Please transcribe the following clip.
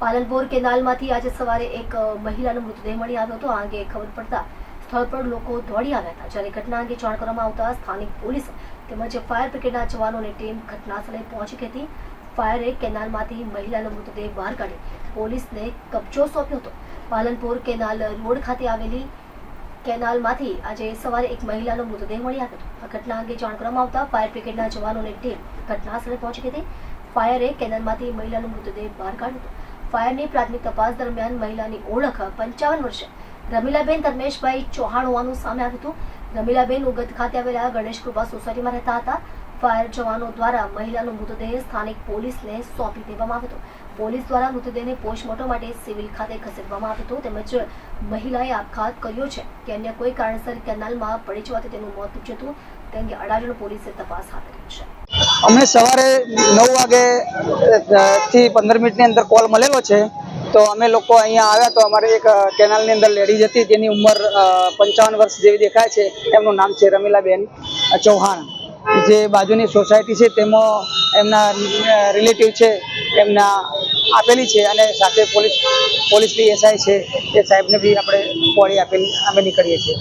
પાલનપુર કેનાલમાંથી આજે સવારે એક મહિલાનો મૃતદેહ મળી આવ્યો હતો. આ અંગે ખબર પડતા સ્થળ પર લોકો દોડી આવ્યા હતા, જ્યારે ઘટના અંગે જાણ કરવામાં આવતા સ્થાનિક પોલીસ તેમજ ફાયર બ્રિગેડના જવાનોની ટીમ ઘટનાસ્થળે પહોંચી હતી. ફાયરે કેનાલમાંથી મહિલાનો મૃતદેહ બહાર કાઢી પોલીસને કબજો સોંપ્યો હતો. પાલનપુર કેનાલ રોડ ખાતે આવેલી કેનાલમાંથી આજે સવારે એક મહિલાનો મૃતદેહ મળી આવ્યો હતો. આ ઘટના અંગે જાણ કરવામાં આવતા ફાયર બ્રિગેડના જવાનોની ટીમ ઘટનાસ્થળે પહોંચી હતી. ફાયરે કેનાલમાંથી મહિલાનો મૃતદેહ બહાર કાઢ્યો હતો. ફાયરની પ્રાથમિક તપાસ દરમિયાન મહિલાની ઓળખ પંચાવન વર્ષે. રમીલાબેન ધર્મેશભાઈ ચૌહાણ હોવાનું સામે આવ્યું હતું. રમીલાબેન ઉગત ખાતે આવેલા ગણેશ કૃપા સોસાયટીમાં રહેતા હતા. ફાયર જવાનો દ્વારા મહિલાનો મૃતદેહ સ્થાનિક પોલીસને સોંપી દેવામાં આવ્યો હતો. પોલીસ દ્વારા મૃતદેહને પોસ્ટમોર્ટમ માટે સિવિલ ખાતે ખસેડવામાં આવ્યો હતો તેમજ મહિલાએ આપઘાત કર્યો છે. કે અન્ય કોઈ કારણસર કેનાલમાં પડી જવાથી તેનું મોત નીપજ્યું હતું, તે અંગે અડાજણ પોલીસે તપાસ હાથ ધરી છે. અમે સવારે નવ વાગે થી પંદર મિનિટની અંદર કોલ મળેલો છે. તો અમે લોકો અહીંયા આવ્યા તો અમારે એક કેનાલની અંદર લેડીઝ હતી તેની ઉંમર પંચાવન વર્ષ જેવી દેખાય છે. એમનું નામ છે રમીલાબેન ચૌહાણ. જે બાજુની સોસાયટી છે, તેમાં એમના રિલેટિવ છે, એમના આપેલી છે અને સાથે પોલીસ પોલીસ બી એસઆઈ છે, એ સાહેબને બી આપણે પોળી આપેલી, અમે નીકળીએ છીએ.